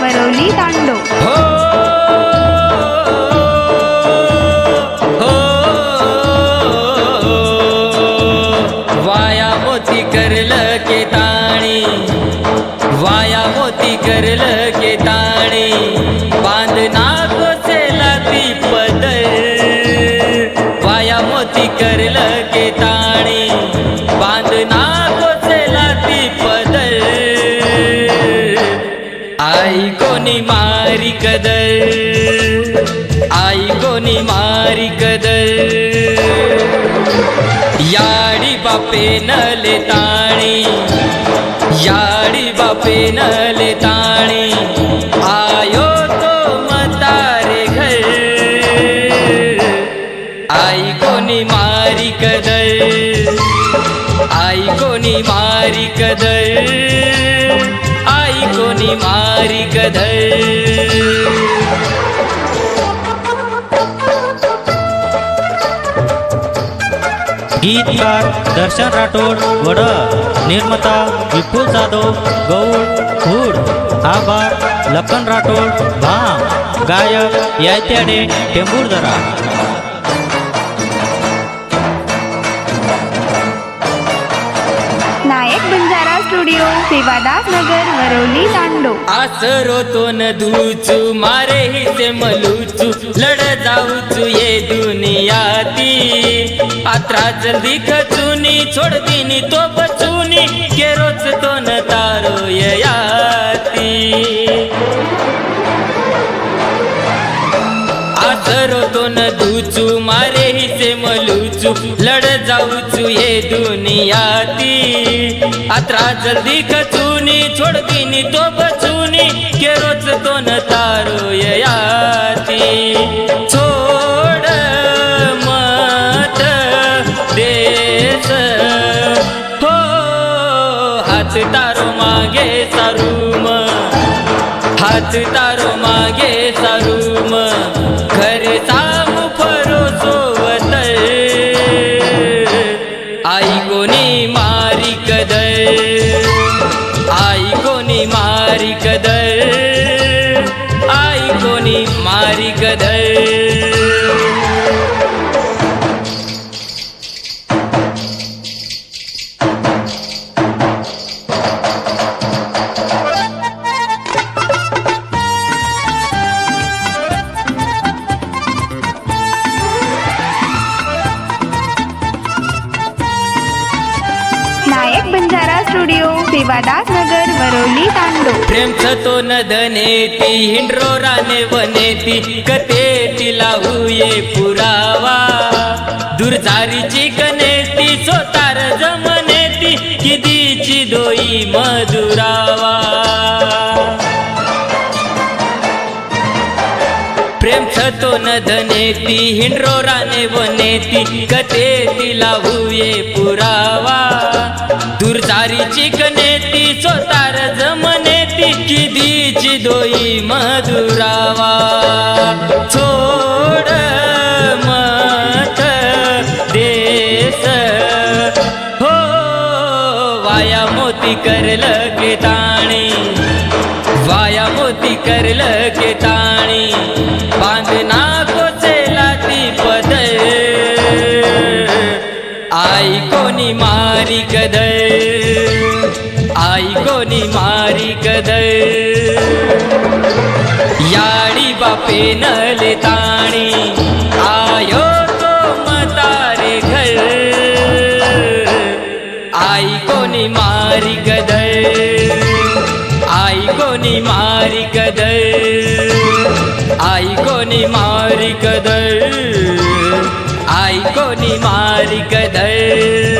वरवली तांडो. हो हो, हो. वाया मोती करल के ताणी. वाया मोती करल के ताणी याडी बापे नले ताणी. याडी बापे नले ताणी. आयो तो मतारे घर. आई कोणी मारी कदर आई कोणी मारी कदर आई कोणी मारी कदर गीतकार दर्शन राठोड वड निर्माता विपुल जाधव गौड फूड आभार लखन राठोड भाम गायक यायत्याडे टेंबूरदरा नायक बंजारा स्टुडिओ सेवादास नगर वरवली तांडो आसरो तो न धूचू मारे हिसे मलूचू लढ जाऊचू ये दुनियाती. आत्रा जल्दी खचूनी छोड दिनी तो बचूनी केरोच तो न तारो ययाती आसरो तो न दूचू मारे ही से मलूचू लड जाऊचू ये दुनियाती. आत्रा जल्दी खचूनी छोड दिनी तो बचूनी हात तारो मागे सरूम. हात तारो मागे सरूम. खरे सामू फरो सोवत आई कोणी मारी कदय आई कोणी मारी कदय आई कोणी मारी कदय स्टुडिओ सेवादास नगर वरोली तांडो. प्रेम तो न धनेती हिंड्रो राने वनेती कते तिला हुये पुरावा. दुर्जारीची कनेती सोतार जमनेती किदीची दोई मधुरावा. प्रेम छतो न धनेती हिंड्रो राने वनेती कते तिला हुये चिकने ती कनेती जमने ती किदीची दोई मधुरावा. छोड मत देश हो वाया मोती करल के ताणी. वाया मोती करल के ताणी. बांधना कोसेला ती पद आई कोणी मारी कदय कोणी मारी कदर याडी बापे नले ताणी आयो तो मतारे घर. आई कोणी मारी कदर आई कोणी मारी कदर आई कोणी मारी कदर आई कोणी मारी कदर